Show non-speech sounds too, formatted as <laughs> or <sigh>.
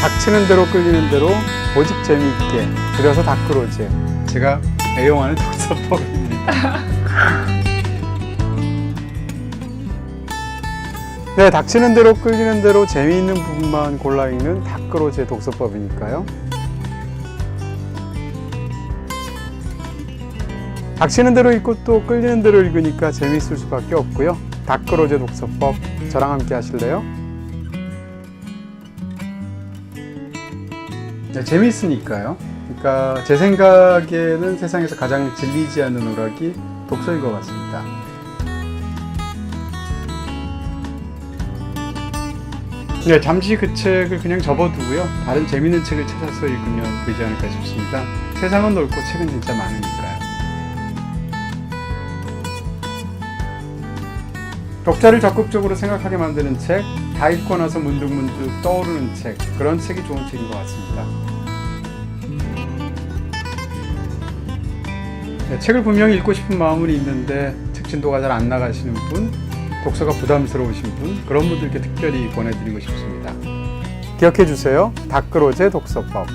닥치는 대로 끌리는 대로 오직 재미있게 그려서 닥크로제 제가 애용하는 독서법입니다. <laughs> 네, 닥치는 대로 끌리는 대로 재미있는 부분만 골라 읽는 닥크로제 독서법이니까요. 닥치는 대로 읽고 또 끌리는 대로 읽으니까 재미있을 수밖에 없고요. 닥크로제 독서법 저랑 함께 하실래요? 네, 재미있으니까요. 그러니까 제 생각에는 세상에서 가장 질리지 않는 오락이 독서인 것 같습니다. 네, 잠시 그 책을 그냥 접어두고요. 다른 재밌는 책을 찾아서 읽으면 되지 않을까 싶습니다. 세상은 넓고 책은 진짜 많으니까요. 독자를 적극적으로 생각하게 만드는 책, 다 읽고 나서 문득문득 떠오르는 책, 그런 책이 좋은 책인 것 같습니다. 네, 책을 분명히 읽고 싶은 마음은 있는데 책 진도가 잘 안 나가시는 분, 독서가 부담스러우신 분, 그런 분들께 특별히 권해드리고 싶습니다. 기억해 주세요. 다크로제 독서법.